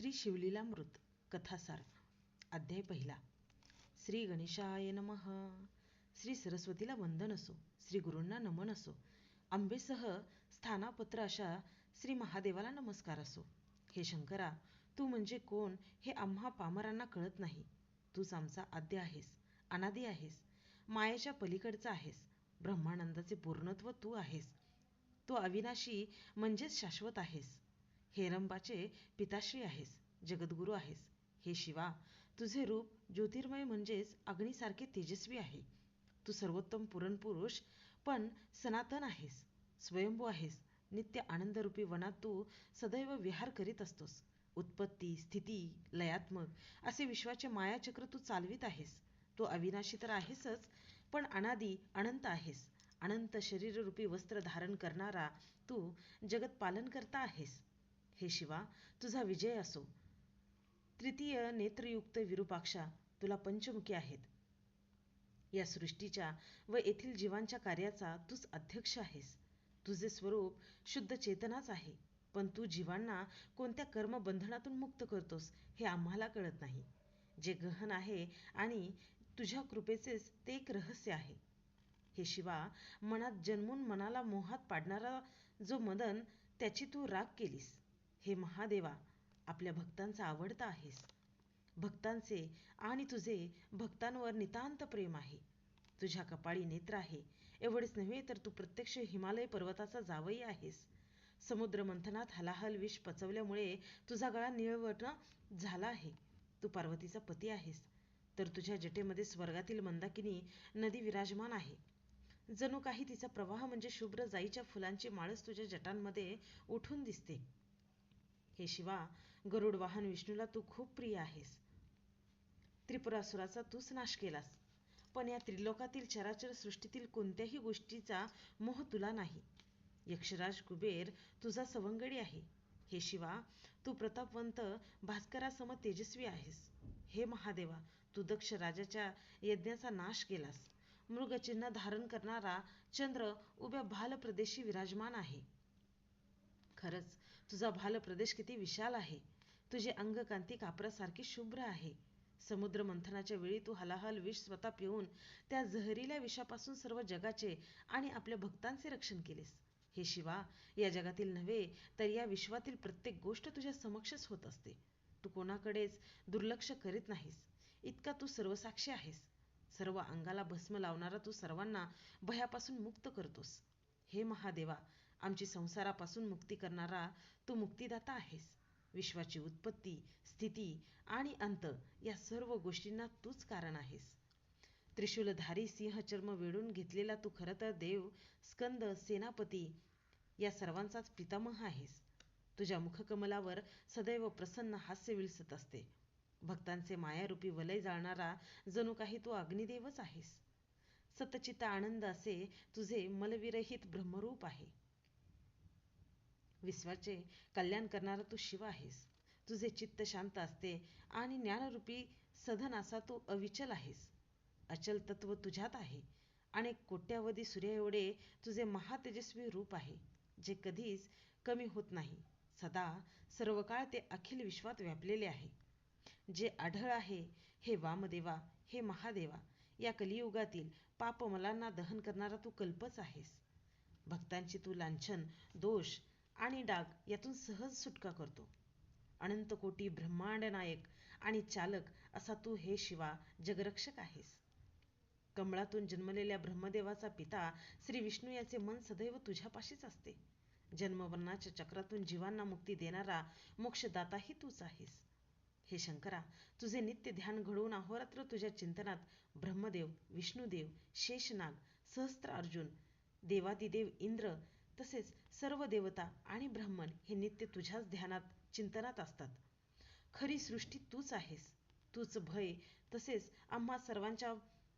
श्री शिवलीलामृत कथासार अध्याय पहिला. श्री गणेशाय नमः. श्री सरस्वतीला वंदन असो. श्री गुरूंना नमन असो. आंबेसह स्थानापत्र अशा श्री महादेवाला नमस्कार असो. हे शंकरा तू म्हणजे कोण हे आम्हा पामरांना कळत नाही. तूच आमचा आद्य आहेस अनादी आहेस मायेच्या पलीकडचा आहेस ब्रह्मानंदाचे पूर्णत्व तू आहेस. तू अविनाशी म्हणजेच शाश्वत आहेस. हेरंबाचे पिताश्री आहेस जगद्गुरू आहेस. हे शिवा तुझे रूप ज्योतिर्मय म्हणजेच अग्नीसारखे तेजस्वी आहे. तू सर्वोत्तम पुरणपुरुष पण सनातन आहेस स्वयंभू आहेस. नित्य आनंदरूपी वनात तू सदैव विहार करीत असतोस. उत्पत्ती स्थिती लयात्मक असे विश्वाचे मायाचक्र तू चालवित आहेस. तू अविनाशी तर आहेसच पण अनादी अनंत आहेस. अनंत शरीररूपी वस्त्र धारण करणारा तू जगत पालन करता आहेस. हे शिवा तुझा विजय असो. तृतीय नेत्रयुक्त विरूपाक्षा तुला पंचमुखी आहेत. या सृष्टीच्या व येथील जीवांच्या कार्याचा तूच अध्यक्ष आहेस. तुझे स्वरूप शुद्ध चेतनाच आहे पण तू जीवांना कोणत्या कर्मबंधनातून मुक्त करतोस हे आम्हाला कळत नाही. जे गहन आहे आणि तुझ्या कृपेचेच ते एक रहस्य आहे. हे शिवा मनात जन्मून मनाला मोहात पाडणारा जो मदन त्याची तू राग केलीस. हे महादेवा आपल्या भक्तांचा आवडता आहेस. भक्तांचे आणि तुझे भक्तांवर नितांत प्रेम आहे. तुझ्या कपाळी नेत्र आहे. एवढेच नव्हे तर तू प्रत्यक्ष हिमालय पर्वताचा जावई आहेस. समुद्र मंथनात हलाहल विष पचवल्यामुळे तुझा गळा निळवट झाला आहे. तू पार्वतीचा पती आहेस. तर तुझ्या जटेमध्ये स्वर्गातील मंदाकिनी नदी विराजमान आहे. जणू काही तिचा प्रवाह म्हणजे शुभ्र जाईच्या फुलांची माळस तुझ्या जटांमध्ये उठून दिसते. हे शिवा गरुड वाहन विष्णूला तू खूप प्रिय आहेस. त्रिपुरासुराचा तूच नाश केलास. पण या त्रिलोकातील चराचर सृष्टीतील कोणत्याही गोष्टीचा मोह तुला नाही. यक्षराज कुबेर तुझा सवंगडी आहे. हे शिवा तू प्रतापवंत भास्करासम तेजस्वी आहेस. हे महादेवा तू दक्ष राजाच्या यज्ञाचा नाश केलास. मृगचिन्ह धारण करणारा चंद्र उभ्या भाल प्रदेशी विराजमान आहे. खरंच तुझा भाल प्रदेश किती विशाल आहे. तुझे अंगकांती कापरासारखी शुभ्र आहे. समुद्र मंथनाच्या वेळी तू हलाहल विष स्वतः पिऊन त्या जहरील्या विषापासून सर्व जगाचे आणि आपल्या भक्तांचे रक्षण केलेस. हे शिवा या जगातील नव्हे तर या विश्वातील प्रत्येक गोष्ट तुझ्या समक्षच होत असते. तू कोणाकडेच दुर्लक्ष करीत नाहीस. इतका तू सर्वसाक्षी आहेस. सर्व अंगाला भस्म लावणारा तू सर्वांना भयापासून मुक्त करतोस. हे महादेवा आमची संसारापासून मुक्ती करणारा तू मुक्तीदाता आहेस. विश्वाची उत्पत्ती स्थिती आणि अंत या सर्व गोष्टींना तूच कारण आहेस. त्रिशूलधारी सिंहचर्म वेढून घेतलेला तू खरं तर देव स्कंद सेनापती या सर्वांचाच पितामह आहेस. तुझ्या मुखकमलावर सदैव प्रसन्न हास्य विलसत असते. भक्तांचे मायारूपी वलय जाळणारा जणू काही तू अग्निदेवच आहेस. सतचित आनंद असे तुझे मलविरहित ब्रह्मरूप आहे. विश्वाचे कल्याण करणारा तू शिव आहेस. तुझे चित्त शांत असते आणि ज्ञानरूपी सधन असा तू अविचल आहेस. अचल तत्व तुझ्यात आहे आणि कोट्यावधी सूर्य एवढे तुझे महातेजस्वी रूप आहे जे कधीच कमी होत नाही. सदा सर्व काळ ते अखिल विश्वात व्यापलेले आहे. जे आढळ आहे हे वामदेवा हे महादेवा या कलियुगातील पापमलांना दहन करणारा तू कल्पच आहेस. भक्तांची तू लांछन दोष आणि डाग यातून सहज सुटका करतो. अनंत कोटी ब्रह्मांड नायक आणि चालक असा तू हे शिवा जगरक्षक आहेस. कमळातून जन्मलेल्या ब्रह्मदेवाचा पिता श्री विष्णू याचे मन सदैव तुझ्यापाशीच असते. जन्मवर्णाच्या चक्रातून जीवांना मुक्ती देणारा मोक्षदाताही तूच आहेस. हे शंकरा तुझे नित्य ध्यान घडवून अहोरात्र तुझ्या चिंतनात ब्रह्मदेव विष्णुदेव शेषनाग सहस्त्र अर्जुन देवादिदेव इंद्र तसेच सर्व देवता आणि ब्राह्मण हे नित्य तुझ्याच ध्यानात चिंतनात असतात. खरी सृष्टी तूच आहेस. तूच भय तसेच आम्हा सर्वांच्या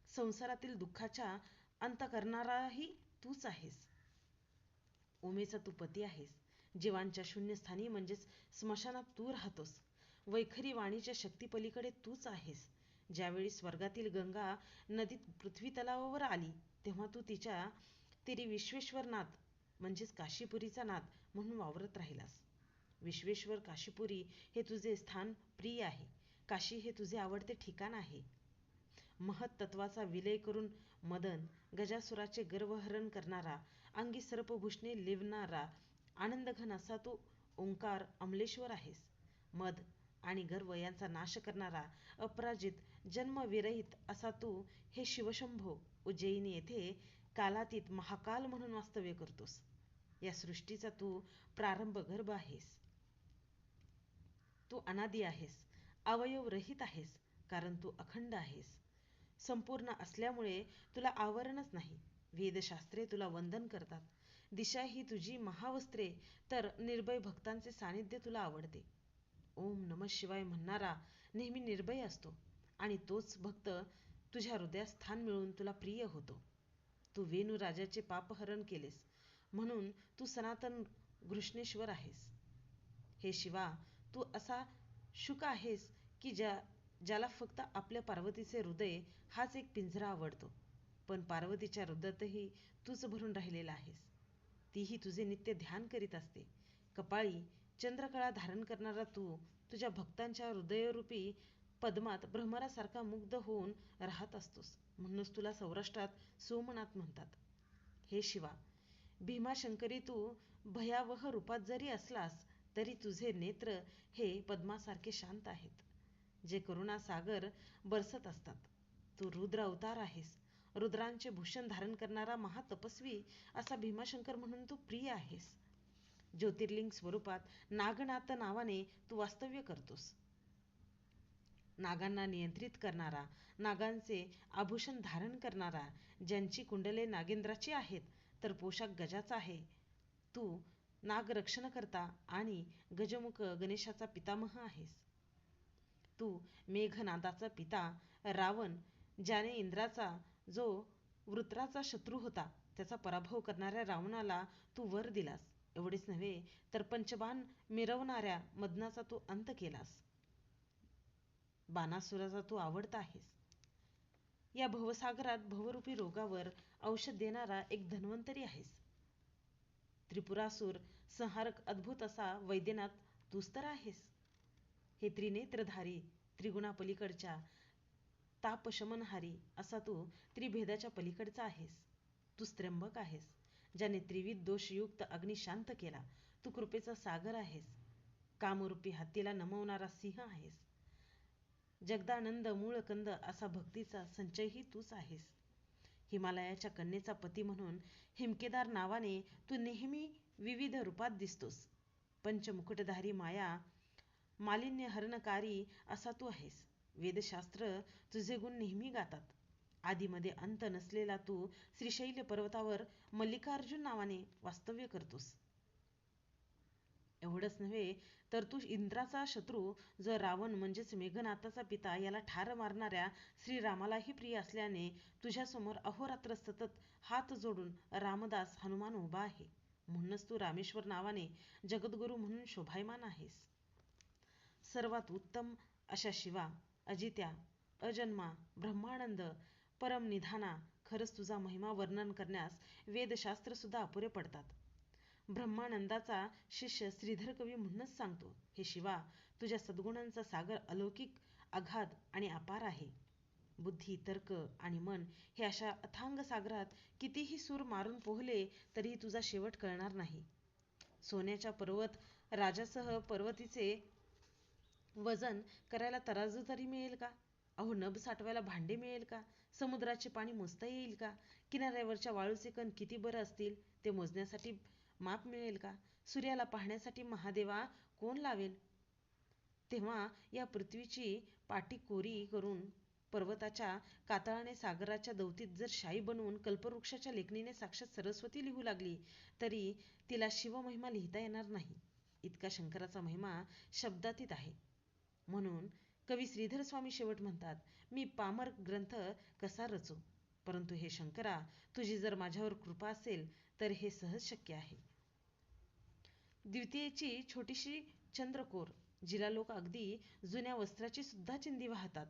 संसारातील दुःखाच्या अंत करणाराही तूच आहेस. उमेचा तू पती आहेस. जीवांच्या शून्यस्थानी म्हणजेच स्मशानात तू राहतोस. वैखरी वाणीच्या शक्तीपलीकडे तूच आहेस. ज्यावेळी स्वर्गातील गंगा नदीत पृथ्वी तलावावर आली तेव्हा तू तिच्या तिरी विश्वेश्वरनाथ म्हणजेच काशीपुरीचा नाथ म्हणून वावरत राहिलास. विश्वेश्वर काशीपुरी हे तुझे स्थान प्रिय आहे. काशी हे तुझे आवडते ठिकाण आहे. महत्त्वाचा विलय करून मदन गजासुराचे गर्वहरण करणारा अंगी सर्पभूषणे लिवणारा आनंदघन असा तू ओंकार अमलेश्वर आहेस. मद आणि गर्व यांचा नाश करणारा अपराजित जन्मविरहित असा तू हे शिवशंभो उज्जयिनी येथे कालातीत महाकाल म्हणून वास्तव्य करतोस. या सृष्टीचा तू प्रारंभ गर्भ आहेस. तू अनादी आहेस अवयव रहित आहेस कारण तू अखंड आहेस. संपूर्ण असल्यामुळे तुला आवरणच नाही. वेदशास्त्रे तुला वंदन करतात. दिशा ही तुझी महावस्त्रे तर निर्भय भक्तांचे सानिध्य तुला आवडते. ओम नम शिवाय म्हणणारा नेहमी निर्भय असतो आणि तोच भक्त तुझ्या हृदयात स्थान मिळून तुला प्रिय होतो. तू वेणू राजाचे पापहरण केलेस म्हणून तू सनातन घृष्णेश्वर आहेस. हे शिवा तू असा शुक आहेस की ज्या ज्याला फक्त आपल्या पार्वतीचे हृदय हाच एक पिंजरा आवडतो पण पार्वतीच्या हृदयातही तूच भरून राहिलेला आहेस. तीही तुझे नित्य ध्यान करीत असते. कपाळी चंद्रकळा धारण करणारा तू तुझ्या भक्तांच्या हृदयरूपी पद्मात भ्रमरासारखा मुग्ध होऊन राहत असतोस म्हणूनच तुला सौराष्ट्रात सोमनाथ म्हणतात. हे शिवा भीमाशंकरी तू भयावह रूपात जरी असलास तरी तुझे नेत्र हे पद्मासारखे शांत आहेत जे करुणा सागर बरसत असतात. तू रुद्र अवतार आहेस. रुद्रांचे भूषण धारण करणारा महातपस्वी असा भीमाशंकर म्हणून तू प्रिय आहेस. ज्योतिर्लिंग स्वरूपात नागनाथ नावाने तू वास्तव्य करतोस. नागांना नियंत्रित करणारा नागांचे आभूषण धारण करणारा ज्यांची कुंडले नागेंद्राची आहेत तर पोशाख गजाचा आहे. तू नागरक्षण करता आणि गजमुख गणेशाचा पितामह आहेस. तू मेघनादाचा पिता रावण ज्याने इंद्राचा जो वृत्राचा शत्रू होता त्याचा पराभव करणाऱ्या रावणाला तू वर दिलास. एवढेच नव्हे तर पंचबाण मिरवणाऱ्या मदनाचा तू अंत केलास. बाणासुराचा तू आवडता आहेस. या भवसागरात भवरूपी रोगावर औषध देणारा एक धन्वंतरी आहेस. त्रिपुरासूर संहारक अद्भुत असा वैद्यनाथ तूच तर आहेस. हे त्रिनेत्रधारी त्रिगुणापलीकडच्या तापशमनहारी असा तू त्रिभेदाच्या पलीकडचा आहेस. तू त्र्यंबक आहेस ज्याने त्रिविध दोषयुक्त अग्नी शांत केला. तू कृपेचा सागर आहेस. कामरूपी हत्तीला नमवणारा सिंह आहेस. जगदानंद मूळकंद असा भक्तीचा संचयही तूच आहेस. हिमालयाच्या कन्येचा पती म्हणून हिमकेदार नावाने तू नेहमी विविध रूपात दिसतोस. पंचमुकुटधारी माया मालिन्य हरणकारी असा तू आहेस. वेदशास्त्र तुझे गुण नेहमी गातात. आधीमध्ये अंत नसलेला तू श्रीशैल पर्वतावर मल्लिकार्जुन नावाने वास्तव्य करतोस. एवढंच नव्हे तर तू इंद्राचा शत्रू जर रावण म्हणजेच मेघनाथाचा पिता याला ठार मारणाऱ्या श्रीरामालाही प्रिय असल्याने तुझ्यासमोर अहोरात्र सतत हात जोडून रामदास हनुमान उभा आहे. म्हणूनच तू रामेश्वर नावाने जगद्गुरू म्हणून शोभायमान आहेस. सर्वात उत्तम अशा शिवा अजित्या अजन्मा ब्रह्मानंद परमनिधाना खरंच तुझा महिमा वर्णन करण्यास वेदशास्त्र सुद्धा अपुरे पडतात. ब्रह्मानंदाचा शिष्य श्रीधर कवी म्हणूनच सांगतो हे शिवा तुझ्या सद्गुणांचा सागर अलौकिक अगाध आणि अपार आहे. बुद्धी तर्क आणि मन हे अशा अथांग सागरात कितीही सूर मारून पोहले तरीही तुझा शेवट कळणार नाही. सोन्याच्या पर्वत राजासह पर्वतीचे वजन करायला तराजू तरी मिळेल का? अहो नभ साठवायला भांडे मिळेल का? समुद्राचे पाणी मोजता येईल का? किनाऱ्यावरच्या वाळूचे कण किती बरं असतील? ते मोजण्यासाठी माप मिळेल का? सूर्याला पाहण्यासाठी महादेवा कोण लावेल? तेव्हा या पृथ्वीची पाटी कोरी करून पर्वताच्या कातळाने सागराच्या दौतीत जर शाई बनवून कल्पवृक्षाच्या लेखणीने साक्षात सरस्वती लिहू लागली तरी तिला शिवमहिमा लिहिता येणार नाही. इतका शंकराचा महिमा शब्दातीत आहे. म्हणून कवी श्रीधर स्वामी शेवट म्हणतात मी पामर ग्रंथ कसा रचू? परंतु हे शंकरा तुझी जर माझ्यावर कृपा असेल तर हे सहज शक्य आहे. द्वितीयेची छोटीशी चंद्रकोर जिला लोक अगदी जुन्या वस्त्राची सुद्धा चिंधी वाहतात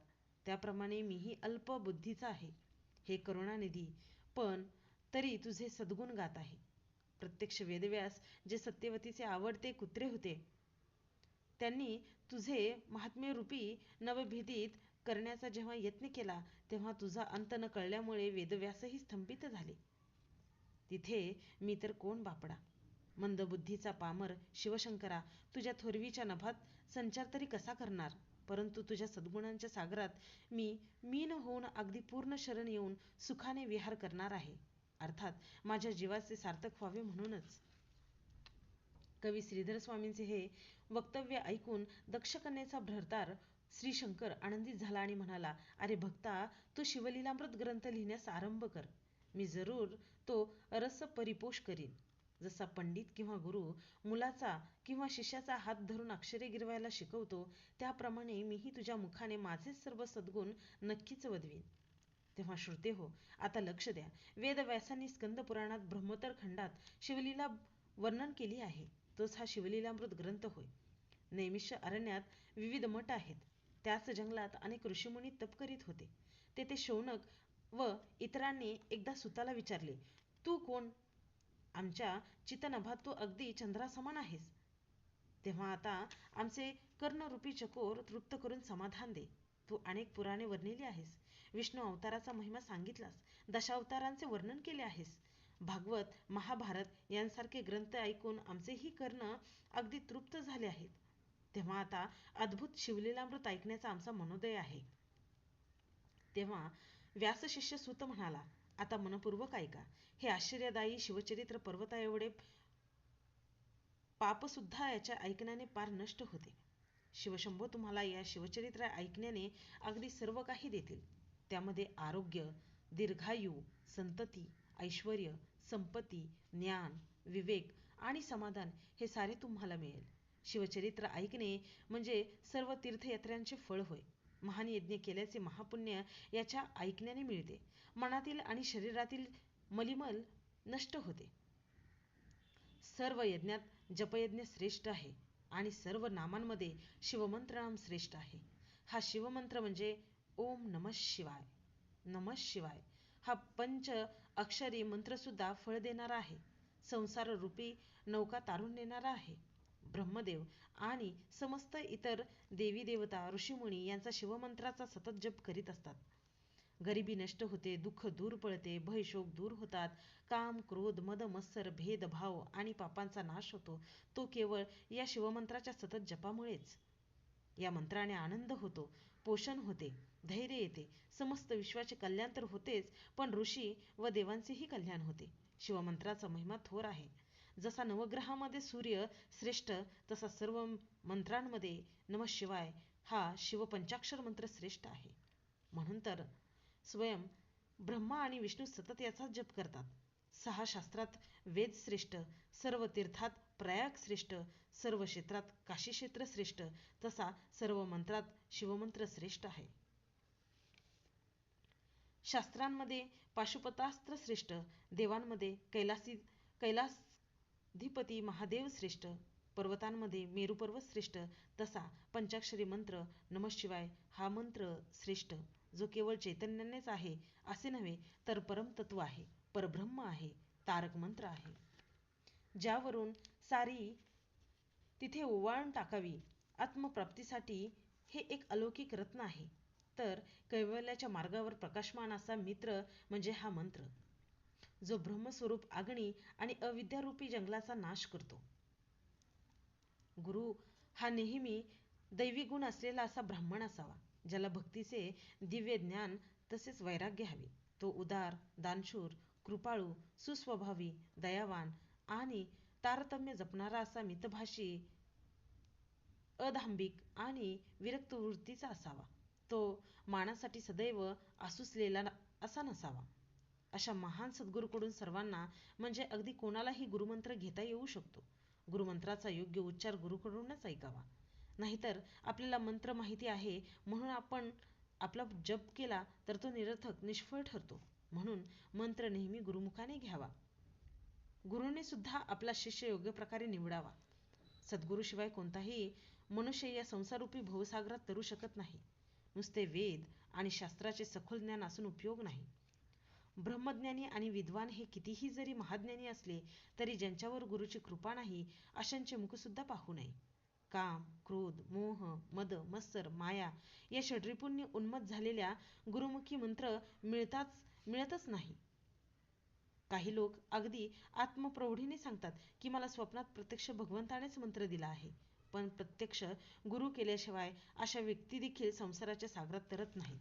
त्याप्रमाणे मीही अल्प बुद्धीचा आहे हे करुणानिधी पण तरी तुझे सद्गुण गात आहे प्रत्यक्ष वेदव्यास जे सत्यवतीचे आवडते कुत्रे होते त्यांनी तुझे महात्म्यरूपी नवभेदीत करण्याचा जेव्हा यत्न केला तेव्हा तुझा अंत न कळल्यामुळे वेदव्यासही स्तंभित झाले. तिथे मी तर कोण बापडा? मंदबुद्धीचा पामर शिवशंकरा तुझ्या थोरवीच्या नभात संचार तरी कसा करणार? परंतु तुझ्या सद्गुणांच्या सागरात मी मीन होऊन अगदी पूर्ण शरण येऊन सुखाने विहार करणार आहे. अर्थात माझ्या जीवाचे सार्थक व्हावे म्हणूनच. कवी श्रीधरस्वामींचे हे वक्तव्य ऐकून दक्षकन्याचा भ्रतार श्रीशंकर आनंदित झाला आणि म्हणाला, अरे भक्ता, तू शिवलीलामृत ग्रंथ लिहिण्यास आरंभ कर. मी जरूर तो रस परिपोष करीन. जसा पंडित किंवा गुरु मुलाचा किंवा शिष्याचा हात धरून अक्षरे गिरवायला शिकवतो, त्याप्रमाणे मीही तुझ्या मुखाने माझेच सर्व सद्गुण नक्कीच वदवीन. तेव्हा श्रोतेहो, आता लक्ष द्या. वेदव्यासांनी स्कंदपुराणात ब्रह्मोत्तर खंडात शिवलीला वर्णन केली आहे. तोच हा शिवलीलामृत ग्रंथ होय. नैमिष अरण्यात विविध मठ आहेत. त्याच जंगलात अनेक ऋषीमुनी तप करीत होते. तेथे शौनक व इतरांनी एकदा सुताला विचारले, तू कोण? आमच्या चितनभात तू अगदी चंद्रासमान आहेस. तेव्हा आता आमचे कर्णरूपी चकोर तृप्त करून समाधान दे. तू अनेक पुराणे वर्णिली आहेस. विष्णू अवताराचा महिमा सांगितलास. दशावतारांचे वर्णन केले आहेस. भागवत, महाभारत यांसारखे ग्रंथ ऐकून आमचेही कर्ण अगदी तृप्त झाले आहेत. तेव्हा आता अद्भुत शिवलीलामृत ऐकण्याचा आमचा मनोदय आहे. तेव्हा व्यासशिष्य सूत म्हणाला, आता मनपूर्वक ऐका. हे आश्चर्यदायी शिवचरित्र पर्वताएवढे पापसुद्धा याच्या ऐकण्याने पार नष्ट होते. शिवशंभो तुम्हाला या शिवचरित्र ऐकण्याने अगदी सर्व काही देतील. त्यामध्ये आरोग्य, दीर्घायु, संतती, ऐश्वर्य, संपत्ती, ज्ञान, विवेक आणि समाधान हे सारे तुम्हाला मिळेल. शिवचरित्र ऐकणे म्हणजे सर्व तीर्थयात्रांचे फळ होय. महान यज्ञ केल्याचे महापुण्य याच्या ऐकण्याने मिळते. मनातील आणि शरीरातील मलिमल नष्ट होते. सर्व यज्ञात जपयज्ञ श्रेष्ठ आहे आणि सर्व नामांमध्ये शिवमंत्रनाम श्रेष्ठ आहे. हा शिवमंत्र म्हणजे ओम नमः शिवाय. नमः शिवाय हा पंच अक्षरी मंत्रसुद्धा फळ देणारा आहे. संसार रूपी नौका तारून नेणारा आहे. ब्रह्मदेव आणि समस्त इतर देवीदेवता, ऋषीमुनी यांचा शिवमंत्राचा सतत जप करीत असतात. गरिबी नष्ट होते, दुःख दूर पळते, भयशोक दूर होतात, काम, क्रोध, मद, मत्सर, भेदभाव आणि पापांचा नाश होतो तो केवळ या शिवमंत्राच्या सतत जपामुळेच. या मंत्राने आनंद होतो, पोषण होते, धैर्य येते, समस्त विश्वाचे कल्याण तर होतेच पण ऋषी व देवांचेही कल्याण होते. शिवमंत्राचा महिमा थोर आहे. जसा नवग्रहामध्ये सूर्य श्रेष्ठ तसा सर्व मंत्रांमध्ये नमः शिवाय हा शिवपंचाक्षर मंत्र श्रेष्ठ आहे. म्हणून तर स्वयं ब्रह्मा आणि विष्णू सतत याचा जप करतात. सहा शास्त्रात वेद श्रेष्ठ, सर्व तीर्थात प्रयाग श्रेष्ठ, सर्व क्षेत्रात काशीक्षेत्र श्रेष्ठ तसा सर्व मंत्रात शिवमंत्र श्रेष्ठ आहे. शास्त्रांमध्ये पाशुपतास्त्र श्रेष्ठ, देवांमध्ये धिपती महादेव श्रेष्ठ, पर्वतांमध्ये मेरू पर्वत श्रेष्ठ तसा पंचाक्षरी मंत्र नमः शिवाय हा मंत्र श्रेष्ठ, जो केवळ चैतन्यानेच आहे असे नव्हे तर परमतत्व आहे, परब्रह्म आहे, तारक मंत्र आहे. ज्यावरून सारी तिथे ओवाळून टाकावी. आत्मप्राप्तीसाठी हे एक अलौकिक रत्न आहे. तर कैवल्याच्या मार्गावर प्रकाशमान असा मित्र म्हणजे हा मंत्र, जो ब्रह्मस्वरूप अग्नी आणि अविद्यारूपी जंगलाचा नाश करतो. गुरु हा नेहमी दैवीगुण असलेला असा ब्राह्मण असावा, ज्याला भक्तीचे दिव्य ज्ञान तसेच वैराग्य हवे. तो उदार, दानशूर, कृपाळू, सुस्वभावी, दयावान आणि तारतम्य जपणारा असा मितभाषी, अधांबिक आणि विरक्त वृत्तीचा असावा. तो मानासाठी सदैव आसुसलेला असा नसावा. अशा महान सद्गुरूकडून सर्वांना म्हणजे अगदी कोणालाही गुरुमंत्र घेता येऊ शकतो. गुरुमंत्राचा योग्य उच्चार गुरुकडूनच ऐकावा. नाहीतर आपल्याला मंत्र माहिती आहे म्हणून आपण आपला जप केला तर तो निरर्थक, निष्फळ ठरतो. म्हणून मंत्र नेहमी गुरुमुखाने घ्यावा. गुरुने सुद्धा आपला शिष्य योग्य प्रकारे निवडावा. सद्गुरूशिवाय कोणताही मनुष्य या संसारूपी भवसागरात तरू शकत नाही. नुसते वेद आणि शास्त्राचे सखोल ज्ञान असून उपयोग नाही. ब्रह्मज्ञानी आणि विद्वान हे कितीही जरी महाज्ञानी असले तरी ज्यांच्यावर गुरुची कृपा नाही अशांचे मुखसुद्धा पाहू नये. काम क्रोध मोह मद मत्सर माया या षड्रिपूंनी उन्मत झालेल्या गुरुमुखी मंत्र मिळताच मिळतच नाही. काही लोक अगदी आत्मप्रौढीने सांगतात की मला स्वप्नात प्रत्यक्ष भगवंतानेच मंत्र दिला आहे. पण प्रत्यक्ष गुरु केल्याशिवाय अशा व्यक्ती देखील संसाराच्या सागरात तरत नाहीत.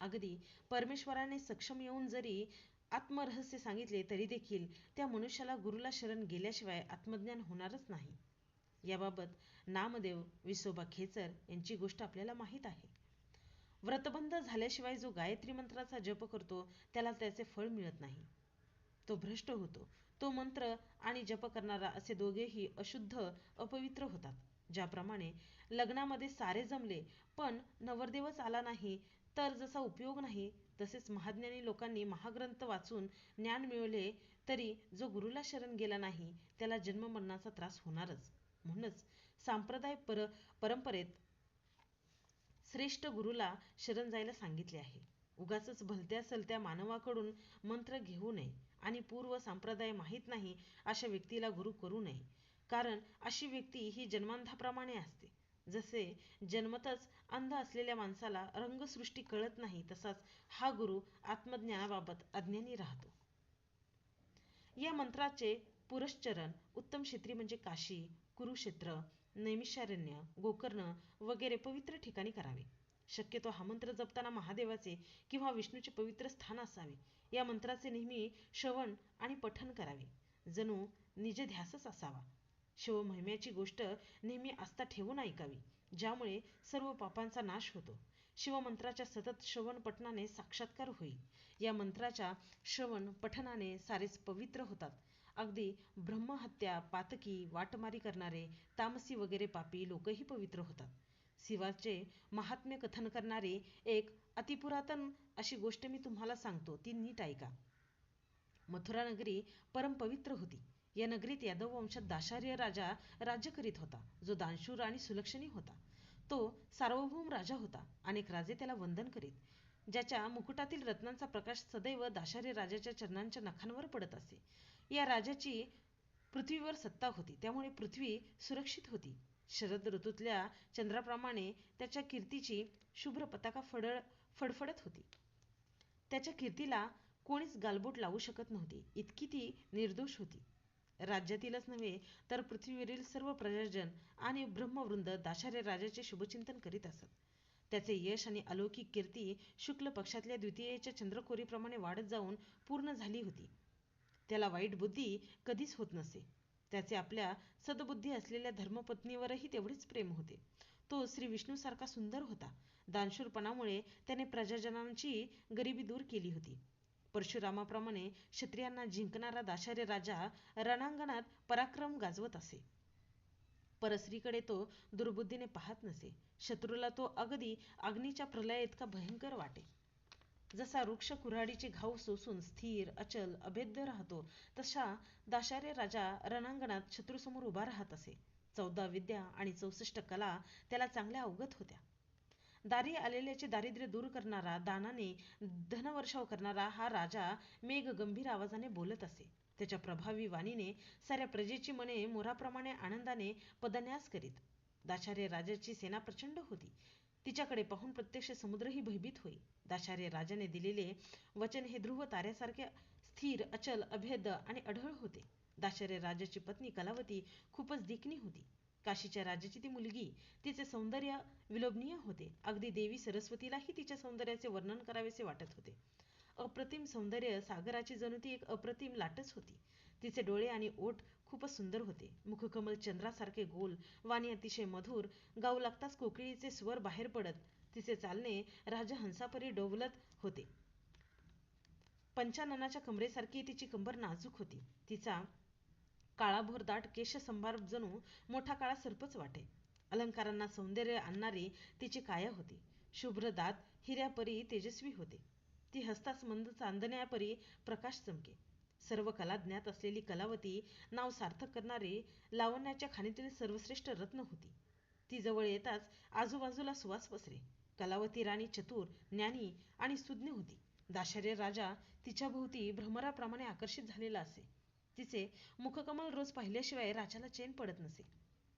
अगदी परमेश्वराने सक्षम येऊन जरी आत्मरहस्य सांगितले तरी देखील त्या मनुष्याला गुरुला शरण गेल्याशिवाय आत्मज्ञान होणारच नाही. याबाबत नामदेव विसोबा खेचर यांची गोष्ट आपल्याला माहीत आहे. व्रतबंध झाल्याशिवाय जो गायत्री मंत्राचा जप करतो त्याला त्याचे फळ मिळत नाही. तो भ्रष्ट होतो. तो मंत्र आणि जप करणारा असे दोघेही अशुद्ध अपवित्र होतात. ज्याप्रमाणे लग्नामध्ये सारे जमले पण नवरदेवच आला नाही तर जसा उपयोग नाही तसेच महाज्ञानी लोकांनी महाग्रंथ वाचून ज्ञान मिळवले तरी जो गुरुला शरण गेला नाही त्याला जन्म मरणाचा त्रास होणारच. म्हणूनच सांप्रदाय पर परंपरेत श्रेष्ठ गुरुला शरण जायला सांगितले आहे. उगाच भलत्या सलत्या मानवाकडून मंत्र घेऊ नये आणि पूर्व संप्रदाय माहीत नाही अशा व्यक्तीला गुरु करू नये. कारण अशी व्यक्ती ही जन्मांधाप्रमाणे असते. जसे जन्मतच अंध असलेल्या माणसाला रंगसृष्टी कळत नाही तसाच हा गुरु आत्मज्ञानाबाबत अज्ञानी राहतो. या मंत्राचे पुरश्चरण उत्तम क्षेत्री म्हणजे काशी कुरुक्षेत्र नैमिषारण्य गोकर्ण वगैरे पवित्र ठिकाणी करावे. शक्यतो हा मंत्र जपताना महादेवाचे किंवा विष्णूचे पवित्र स्थान असावे. या मंत्राचे नेहमी श्रवण आणि पठण करावे. जणू निजध्यासच असावा. शिवमहिम्याची गोष्ट नेहमी आस्था ठेवून ऐकावी ज्यामुळे सर्व पापांचा नाश होतो. शिवमंत्राच्या सतत श्रवण पठणाने साक्षात्कार होईल. या मंत्राच्या श्रवण पठणाने सारेच पवित्र होतात. अगदी ब्रह्महत्या पातकी वाटमारी करणारे तामसी वगैरे पापी लोकही पवित्र होतात. शिवाचे महात्म्य कथन करणारे एक अतिपुरातन अशी गोष्ट मी तुम्हाला सांगतो ती नीट ऐका. मथुरा नगरी परमपवित्र होती. या नगरीत यादव वंशात दाशार्य राजा राज्य करीत होता. जो दानशूर आणि सुलक्षणी होता. तो सार्वभौम राजा होता. अनेक राजे त्याला वंदन करीत. ज्याच्या मुकुटातील रत्नांचा प्रकाश सदैव दाशार्य राजाच्या चरणांच्या नखांवर पडत असे. या राजाची पृथ्वीवर सत्ता होती. त्यामुळे पृथ्वी सुरक्षित होती. शरद ऋतूतल्या चंद्राप्रमाणे त्याच्या कीर्तीची शुभ्र पताका फडळ फडफडत होती. त्याच्या कीर्तीला कोणीच गालबोट लावू शकत नव्हती. इतकी ती निर्दोष होती. राज्यातीलच नव्हे तर पृथ्वीवरील सर्व प्रजाजन आणि ब्रह्मवृंद दाशार्य राजाचे शुभचिंतन करीत असत. त्याचे यश आणि अलौकिक कीर्ती शुक्ल पक्षातल्या द्वितीयेच्या चंद्रकोरीप्रमाणे वाढत जाऊन पूर्ण झाली होती. त्याला वाईट बुद्धी कधीच होत नसे. त्याचे आपल्या सदबुद्धी असलेल्या धर्मपत्नीवरही तेवढेच प्रेम होते. तो श्री विष्णूसारखा सुंदर होता. दानशूरपणामुळे त्याने प्रजाजनांची गरिबी दूर केली होती. परशुरामाप्रमाणे क्षत्रियांना जिंकणारा दाशार्य राजा रणांगणात पराक्रम गाजवत असे. परस्त्रीकडे तो दुर्बुद्धीने पाहत नसे. शत्रूला तो अगदी अग्नीच्या प्रलया इतका भयंकर वाटे. जसा वृक्ष कुऱ्हाडीचे घाव सोसून स्थिर अचल अभेद्य राहतो तसा दाशार्य राजा रणांगणात शत्रूसमोर उभा राहत असे. चौदा विद्या आणि चौसष्ट कला त्याला चांगल्या अवगत होत्या. दारी आलेल्याचे दारिद्र्य दूर करणारा दानाने धनवर्षाव करणारा हा राजा मेघ गंभीर आवाजाने बोलत असे. त्याच्या प्रभावी वाणीने साऱ्या प्रजेची मने मोराप्रमाणे आनंदाने पदन्यास करीत. दाचार्य राजाची सेना प्रचंड होती. तिच्याकडे पाहून प्रत्यक्ष समुद्रही भयभीत होई. दाचार्य राजाने दिलेले वचन हे ध्रुव ताऱ्यासारखे स्थिर अचल अभेद आणि अढळ होते. दाचार्य राजाची पत्नी कलावती खूपच देखणी होती. काशीच्या राजाची ती मुलगी तिचे सौंदर्य विलोभनीय होते. अगदी देवी सरस्वतीलाही तिच्या सौंदर्याचे वर्णन करावेसे वाटत होते. अप्रतिम सौंदर्य सागराची जणू ती एक अप्रतिम लाटच होती. तिचे डोळे आणि ओठ खूपच सुंदर होते. मुखकमल चंद्रासारखे गोल वाणी अतिशय मधुर गाऊ लागताच कोकिळीचे स्वर बाहेर पडत तिचे चालणे राजहंसापरी डोवलत होते. पंचाननाच्या कमरेसारखी तिची कंबर नाजूक होती. तिचा काळाभोर दाट केशसंभार जणू मोठा काळा सर्पच वाटे. अलंकारांना सौंदर्य आणणारी तिची काया होती. शुभ्र दात हिऱ्यापरी तेजस्वी होते. ती हस्तास मंद चांदण्यापरी प्रकाश चमके. सर्व कला ज्ञात असलेली कलावती नाव सार्थक करणारी लावण्याच्या खाणीतील सर्वश्रेष्ठ रत्न होती. ती जवळ येताच आजूबाजूला सुवास पसरे. कलावती राणी चतुर ज्ञानी आणि सुज्ञ होती. दाशार्य राजा तिच्या भोवती भ्रमराप्रमाणे आकर्षित झालेला असे. तिचे मुखकमल रोज पाहिल्याशिवाय राजाला चैन पडत नसे.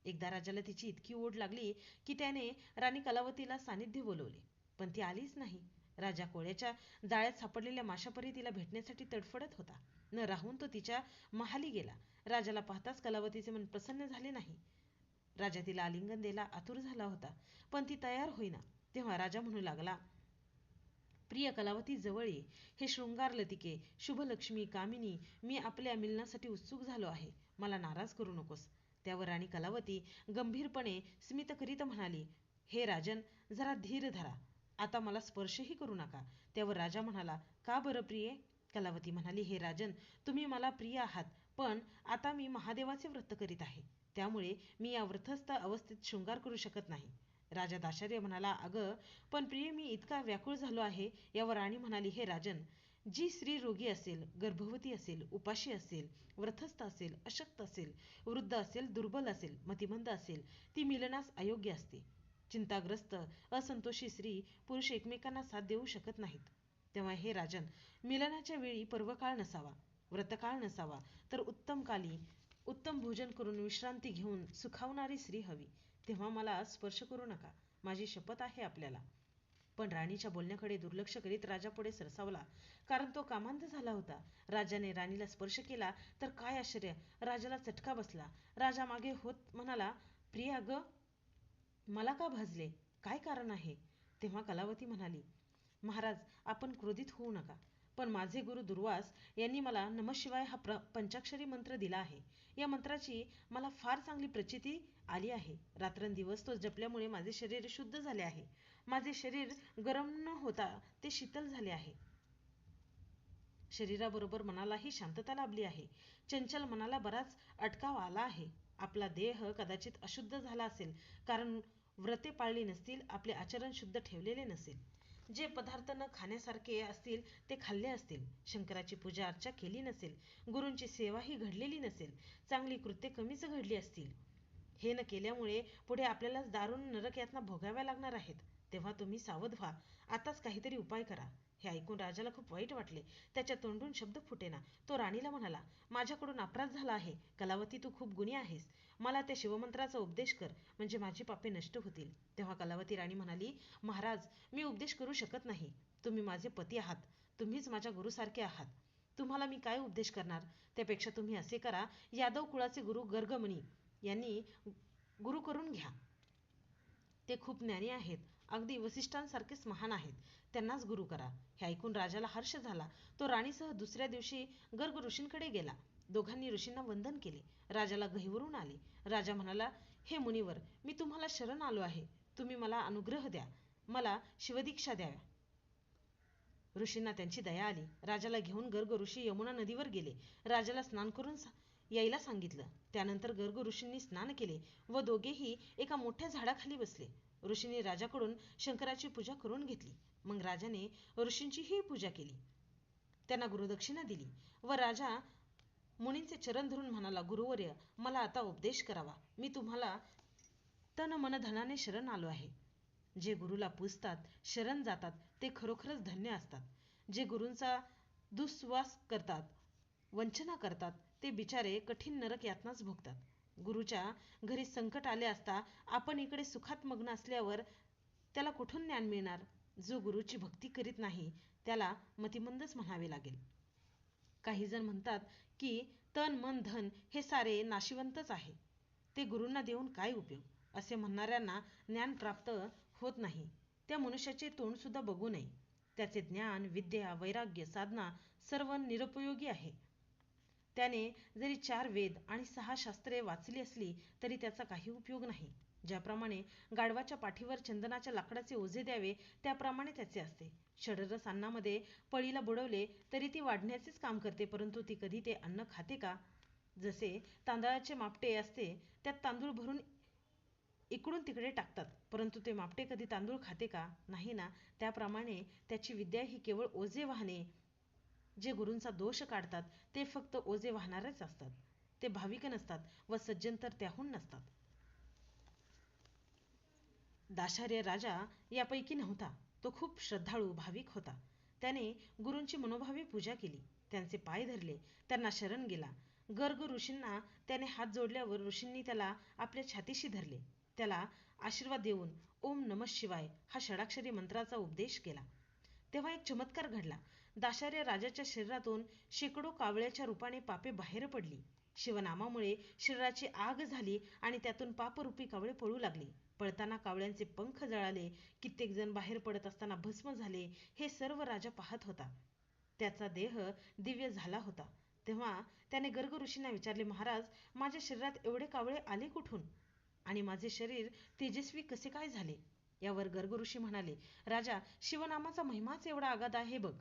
एकदा राजाला तिची इतकी ओढ लागली की त्याने राणी कलावतीला सानिध्य बोलवले. पण ती आलीच नाही. राजा कोळ्याच्या जाळ्यात सापडलेल्या माशापरी तिला भेटण्यासाठी तडफडत होता. न राहून तो तिच्या महाली गेला. राजाला पाहताच कलावतीचे मन प्रसन्न झाले नाही. राजा तिला आलिंगन द्यायला आतुर झाला होता पण ती तयार होईना. तेव्हा राजा म्हणू लागला प्रिय कलावती जवळ ये हे शृंगारलतिके शुभलक्ष्मी कामिनी मी आपल्या मिलनासाठी उत्सुक झालो आहे. मला नाराज करू नकोस. त्यावर राणी कलावती गंभीरपणे स्मित करीत म्हणाली हे राजन जरा धीर धरा. आता मला स्पर्शही करू नका. त्यावर राजा म्हणाला का बरं प्रिये? कलावती म्हणाली हे राजन तुम्ही मला प्रिय आहात पण आता मी महादेवाचे व्रत करीत आहे. त्यामुळे मी या व्रतस्थ अवस्थेत शृंगार करू शकत नाही. राजा दाशर्य म्हणाला अगं पण प्रिय मी इतका व्याकुळ झालो आहे. यावर राणी म्हणाली हे राजन जी स्त्री रोगी असेल गर्भवती असेल उपाशी असेल व्रथस्थ असेल अशक्त असेल वृद्ध असेल दुर्बल असेल मतिमंद असेल ती मिलनास अयोग्य असते. चिंताग्रस्त असंतोषी स्त्री पुरुष एकमेकांना साथ देऊ शकत नाहीत. तेव्हा हे राजन मिलनाच्या वेळी पर्वकाळ नसावा व्रतकाळ नसावा तर उत्तम काली उत्तम भोजन करून विश्रांती घेऊन सुखावणारी स्त्री हवी. तेव्हा मला स्पर्श करू नका. माझी शपथ आहे आपल्याला. पण राणीच्या बोलण्याकडे दुर्लक्ष करीत राजा पुढे सरसावला. कारण तो कामांत झाला होता. राजाने राणीला स्पर्श केला तर काय आश्चर्य. राजाला चटका बसला. राजा मागे होत म्हणाला प्रिया ग मला का भाजले? काय कारण आहे? तेव्हा कलावती म्हणाली महाराज आपण क्रोधित होऊ नका. पण माझे गुरु दुर्वास यांनी मला नमशिवाय हा प्र पंचाक्षरी मंत्र दिला आहे. या मंत्राची मला फार चांगली प्रचिती आली आहे. रात्रंदिवस तो जपल्यामुळे माझे शरीर शुद्ध झाले आहे. माझे शरीर गरम न होता ते शीतल झाले आहे. शरीराबरोबर मनालाही शांतता लाभली आहे. चंचल मनाला बराच अटकाव आला आहे. आपला देह कदाचित अशुद्ध झाला असेल कारण व्रते पाळली नसतील आपले आचरण शुद्ध ठेवलेले नसेल. जे पदार्थ न खाण्यासारखे असतील ते खाल्ले असतील. शंकराची पूजा अर्चा केली नसेल. गुरूंची सेवाही घडलेली नसेल. चांगली कृत्ये कमीच घडली असतील. हे न केल्यामुळे पुढे आपल्याला दारुण नरक यातना भोगाव्या लागणार आहेत. तेव्हा तुम्ही सावध व्हा. आताच काहीतरी उपाय करा. हे ऐकून राजाला खूप वाईट वाटले. त्याच्या तोंडून शब्द फुटेना. तो राणीला म्हणाला माझ्याकडून अपराध झाला आहे. कलावती तू खूप गुणी आहेस. मला त्या शिवमंत्राचा उपदेश कर. म्हणजे माझी पापे नष्ट होतील. तेव्हा कलावती राणी म्हणाली महाराज मी उपदेश करू शकत नाही. तुम्ही माझे पती आहात. तुम्हीच माझ्या गुरुसारखे आहात. तुम्हाला मी काय उपदेश करणार? त्यापेक्षा तुम्ही असे करा. यादव कुळाचे गुरु गर्गमणी. यांनी गुरु करून घ्या. ते खूप ज्ञानी आहेत. अगदी वसिष्ठांसारखेच महान आहेत. त्यांनाच गुरु करा. हे ऐकून राजाला हर्ष झाला. तो राणीसह दुसऱ्या दिवशी गर्ग ऋषींकडे गेला. दोघांनी ऋषींना वंदन केले. राजाला गहिवरून आले. राजा म्हणाला हे मुनिवर मी तुम्हाला शरण आलो आहे. तुम्ही मला अनुग्रह द्या. मला शिवदीक्षा द्याव्या. ऋषींना त्यांची दया आली. राजाला घेऊन गर्ग ऋषी यमुना नदीवर गेले. राजाला स्नान करून यायला सांगितलं. त्यानंतर गर्ग ऋषींनी स्नान केले व दोघेही एका मोठ्या झाडाखाली बसले. ऋषींनी राजाकडून शंकराची पूजा करून घेतली. मग राजाने ऋषींचीही पूजा केली. त्यांना गुरुदक्षिणा दिली व राजा मुनींचे चरण धरून म्हणाला गुरुवर्य मला आता उपदेश करावा. मी तुम्हाला तन मन धनाने शरण आलो आहे. जे गुरुला पूजतात शरण जातात ते खरोखरच धन्य असतात. जे गुरूंचा दुस्वास करतात वंचना करतात ते बिचारे कठीण नरक यातनाच भोगतात. गुरुच्या घरी संकट आले असता आपण इकडे सुखात मग्न असल्यावर त्याला कुठून ज्ञान मिळणार? जो गुरुची भक्ती करीत नाही त्याला मतिमंदच म्हणावे लागेल. काही जण म्हणतात की तन मन धन हे सारे नाशिवंतच आहे. ते गुरूंना देऊन काय उपयोग? असे म्हणणाऱ्यांना ज्ञान प्राप्त होत नाही. त्या मनुष्याचे तोंड सुद्धा बघू नये. त्याचे ज्ञान विद्या वैराग्य साधना सर्व निरुपयोगी आहे. त्याने जरी चार वेद आणि सहा शास्त्रे वाचली असली तरी त्याचा काही उपयोग नाही. ज्याप्रमाणे गाढवाच्या पाठीवर चंदनाच्या लाकडाचे ओझे द्यावे त्याप्रमाणे त्याचे असते. षडरस अन्नामध्ये पळीला बुडवले तरी ती वाढण्याचेच काम करते परंतु ती कधी ते अन्न खाते का? जसे तांदळाचे मापटे असते त्यात तांदूळ भरून इकडून तिकडे टाकतात परंतु ते मापटे कधी तांदूळ खाते का? नाही ना. त्याप्रमाणे त्याची विद्या ही केवळ ओझे वाहणे जे गुरूंचा दोष काढतात ते फक्त ओझे वाहणारेच असतात. ते भाविक नसतात व सज्जन तर त्याहून नसतात. दाशार्य राजा यापैकी नव्हता. तो खूप श्रद्धाळू भाविक होता. त्याने गुरूंची मनोभावे पूजा केली. त्यांचे पाय धरले. त्यांना शरण गेला. गर्ग ऋषींना त्याने हात जोडल्यावर ऋषींनी त्याला आपल्या छातीशी धरले. त्याला आशीर्वाद देऊन ओम नम शिवाय हा षडाक्षरी मंत्राचा उपदेश केला. तेव्हा एक चमत्कार घडला. दाशार्य राजाच्या शरीरातून शेकडो कावळ्याच्या रूपाने पापे बाहेर पडली. शिवनामामुळे शरीराची आग झाली आणि त्यातून पापरूपी कावळे पळू लागले. पळताना कावळ्यांचे पंख जळाले. कित्येक जण बाहेर पडत असताना भस्म झाले. हे सर्व राजा पाहत होता. त्याचा देह दिव्य झाला होता. तेव्हा त्याने गर्ग ऋषींना विचारले महाराज माझ्या शरीरात एवढे कावळे आले कुठून? आणि माझे शरीर तेजस्वी कसे काय झाले? यावर गर्ग ऋषी म्हणाले राजा शिवनामाचा महिमाच एवढा आगाध आहे बघ.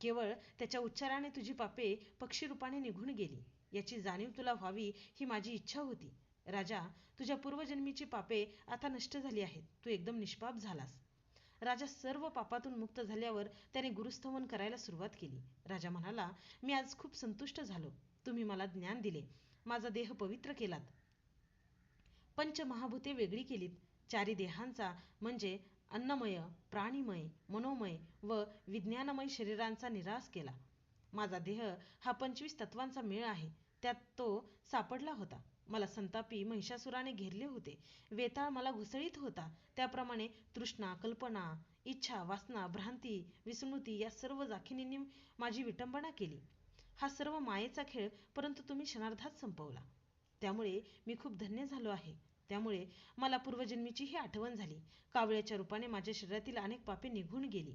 केवळ त्याच्या उच्चाराने तुझी पापे पक्षीरूपाने निघून गेली. याची जाणीव तुला व्हावी ही माझी इच्छा होती. राजा तुझ्या पूर्वजन्मीची पापे आता नष्ट झाली आहेत. तू एकदम निष्पाप झालास. राजा सर्व पापातून मुक्त झाल्यावर त्याने गुरुस्थवन करायला सुरुवात केली. राजा म्हणाला मी आज खूप संतुष्ट झालो. तुम्ही मला ज्ञान दिले. माझा देह पवित्र केलात. पंचमहाभूते वेगळी केलीत. चारी देहांचा म्हणजे अन्नमय प्राणीमय मनोमय व विज्ञानमय शरीरांचा निराश केला. माझा देह हा पंचवीस तत्वांचा मेळ आहे. त्यात तो सापडला होता. मला संतापी महिषासुराने घेरले होते. वेताळ मला घुसळीत होता. त्याप्रमाणे तृष्णा कल्पना इच्छा वासना भ्रांती विस्मृती या सर्व जाखिनींनी माझी विटंबना केली. हा सर्व मायेचा खेळ परंतु तुम्ही क्षणार्धात संपवला. त्यामुळे मी खूप धन्य झालो आहे. त्यामुळे मला पूर्वजन्मीची ही आठवण झाली. कावळ्याच्या रूपाने माझ्या शरीरातील अनेक पापे निघून गेली.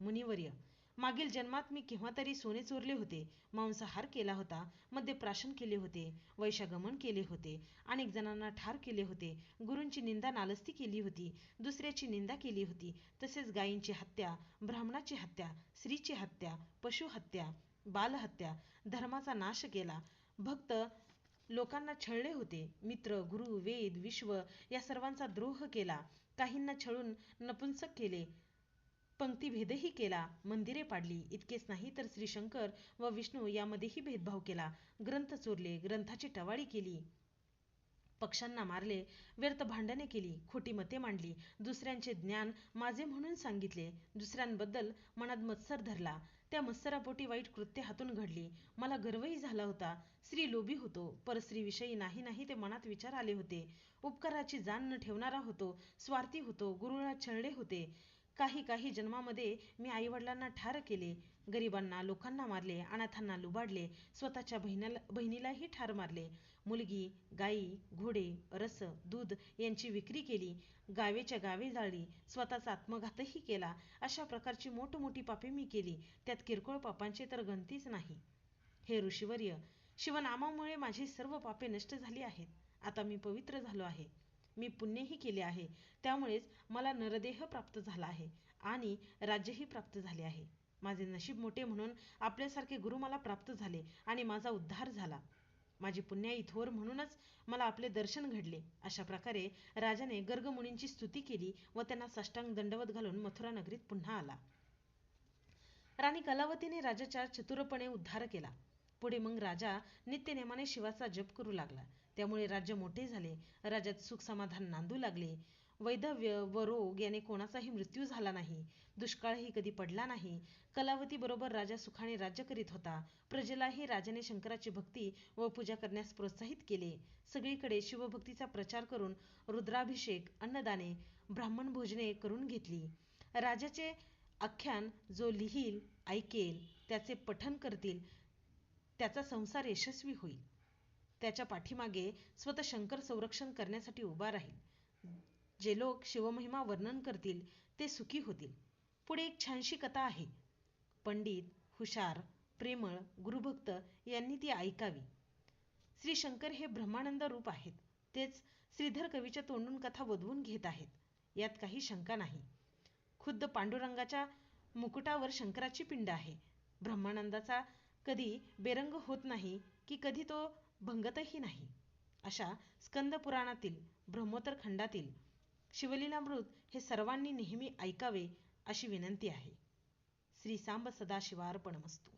मुनिवर्य मागील जन्मात मी केव्हा तरी सोने चोरले होते मांसाहार केला होता मद्यप्राशन केले होते वैशागमन केले होते अनेक जणांना ठार केले होते गुरूंची निंदा नालस्ती केली होती दुसऱ्याची निंदा केली होती तसेच गायींची हत्या ब्राह्मणाची हत्या स्त्रीची हत्या पशुहत्या बालहत्या धर्माचा नाश केला. भक्त लोकांना छळले होते. मित्र गुरु वेद विश्व या सर्वांचा द्रोह केला. काहींना छळून नपुंसक केले. पंक्तीभेदही केला. मंदिरे पाडली. इतकेच नाही तर श्री शंकर व विष्णू यामध्येही भेदभाव केला. ग्रंथ चोरले. ग्रंथाची टवाळी केली. पक्षांना मारले. व्यर्थ भांडणे केली. खोटी मते मांडली. दुसऱ्यांचे ज्ञान माझे म्हणून सांगितले. दुसऱ्यांबद्दल मनात मत्सर धरला. त्या मत्सरापोटी वाईट कृत्य हातून घडली. मला गर्वही झाला होता. स्त्री लोभी होतो. परस्त्रीविषयी नाही नाही ते मनात विचार आले होते. उपकाराची जाण न ठेवणारा होतो. स्वार्थी होतो. गुरुळा छळले होते. काही काही जन्मामध्ये मी आईवडिलांना ठार केले. गरिबांना लोकांना मारले अनाथांना लुबाडले स्वतःच्या बहिणाला बहिणीलाही ठार मारले. मुलगी गाई घोडे रस दूध यांची विक्री केली गावेच्या गावे जाळली स्वतःचा आत्मघातही केला. अशा प्रकारची मोठमोठी पापे मी केली. त्यात किरकोळ पापांची तर गणतीच नाही. हे ऋषीवर्य शिवनामामुळे माझी सर्व पापे नष्ट झाली आहेत. आता मी पवित्र झालो आहे. मी पुण्यही केले आहे. त्यामुळेच मला नरदेह प्राप्त झाला आहे आणि राज्यही प्राप्त झाले आहे. माझे नशीब मोठे म्हणून आपल्यासारखे गुरु मला प्राप्त झाले आणि माझा उद्धार झाला. माझी पुण्याई थोर म्हणूनच मला आपले दर्शन घडले. अशा प्रकारे राजाने गर्गमुनींची स्तुती केली व त्यांना साष्टांग दंडवत घालून मथुरा नगरीत पुन्हा आला. राणी कलावतीने राजाच्या चतुरपणे उद्धार केला. पुढे मग राजा नित्यनेमाने शिवाचा जप करू लागला. त्यामुळे राज्य मोठे झाले. राज्यात सुख समाधान नांदू लागले. वैधव्य व रोग याने कोणाचाही मृत्यू झाला नाही. दुष्काळही कधी पडला नाही. कलावती बरोबर राजा सुखाने राज्य करीत होता. प्रजेलाही राजाने शंकराची भक्ती व पूजा करण्यास प्रोत्साहित केले. सगळीकडे शिवभक्तीचा प्रचार करून रुद्राभिषेक अन्नदाने ब्राह्मण भोजने करून घेतली. राजाचे आख्यान जो लिहील ऐकेल त्याचे पठन करतील त्याचा संसार यशस्वी होईल. त्याच्या पाठीमागे स्वतः शंकर संरक्षण करण्यासाठी उभा राहील. जे लोक शिवमहिमा वर्णन करतील ते सुखी होतील. पुढे एक छानशी कथा आहे. पंडित हुशार प्रेमळ गुरुभक्त यांनी ती ऐकावी. श्री शंकर हे ब्रह्मानंद रूप आहेत. तेच श्रीधर कवीच्या तोंडून कथा वधवून घेत आहेत. यात काही शंका नाही. खुद्द पांडुरंगाच्या मुकुटावर शंकराची पिंड आहे. ब्रह्मानंदाचा कधी बेरंग होत नाही की कधी तो भंगतही नाही. अशा स्कंद पुराणातील ब्रह्मोत्तर खंडातील शिवलीलामृत हे सर्वांनी नेहमी ऐकावे अशी विनंती आहे. श्री सांब सदाशिवार्पणमस्तू